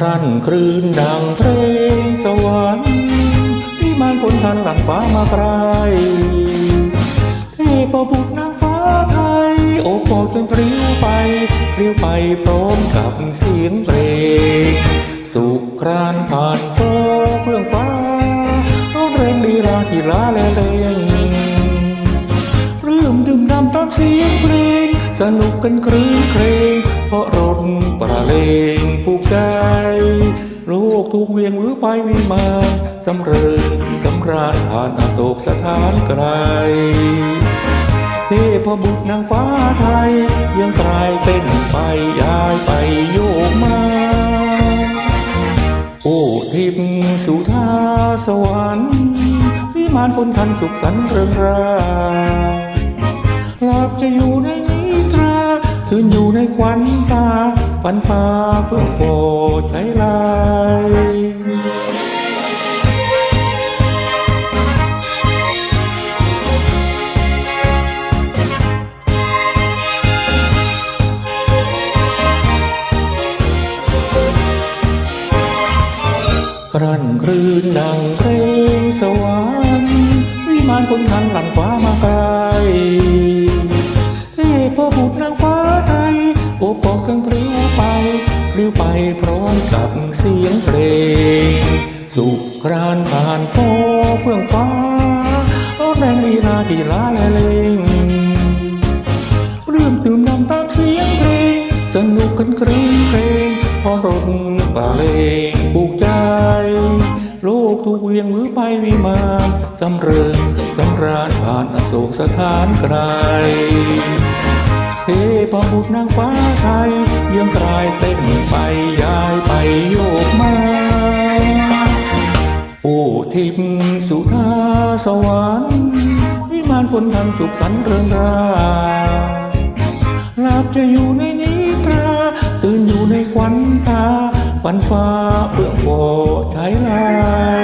คลื่นดังเพลงสวรรค์วิมานคนทันหลังฟ้ามาไกลเทพบุตรนางฟ้าไทย โอบกอดจนปลิวไปปลิวไปพร้อมกับเสียงเพลง สุครานผ่านฟ้าเฟื่องฟ้าร้องเรงดีราที่ลาแลเลงเรื่มดื่มดำตามเสียงเพลง สนุกกันครื้นเครงเพราะรถประเลงผูกใจโลกถูกเวียงหรือไปวิมานสำเริงสำราญผ่านอโศกสถานไกลเทพบุตรนางฟ้าไทยยังกลายเป็นไปย้ายไปโยกมา โอ้ทิพย์สุธาสวรรค์วิมานพลทันสุขสันต์เริงราหลับจะอยู่ใน คืนอยู่ในควันตาฝันฟ้าเฟื่องโฟใช้ลายครั่นคลื่นดังเพลงสวรรค์วิมานคนทันหลังฟ้า ลิวไปพร้อมกับเสียงเพลง สุครานผ่านโฟเฟื่องฟ้าร้อนแรงลีลาที่ลาและเลงเรื่องตื่นนำตามเสียงเพลง สนุกกันครื้นเพลงพอรถป่าเลงปลูกใจโลกถูกเวียงมือไปวิมานสำเริงสำราญผ่านอโศกสถานไกล พบุตรนางฟ้าไทยยังกลายเต้นไปย้ายไปโยกมาโอ้ทิพสุธาสวรรค์วิมานคนทันสุขสันต์เริงราหลับจะอยู่ในนิทราตื่นอยู่ในควันตาฝันฟ้าเฟื่อโฟใช้ลา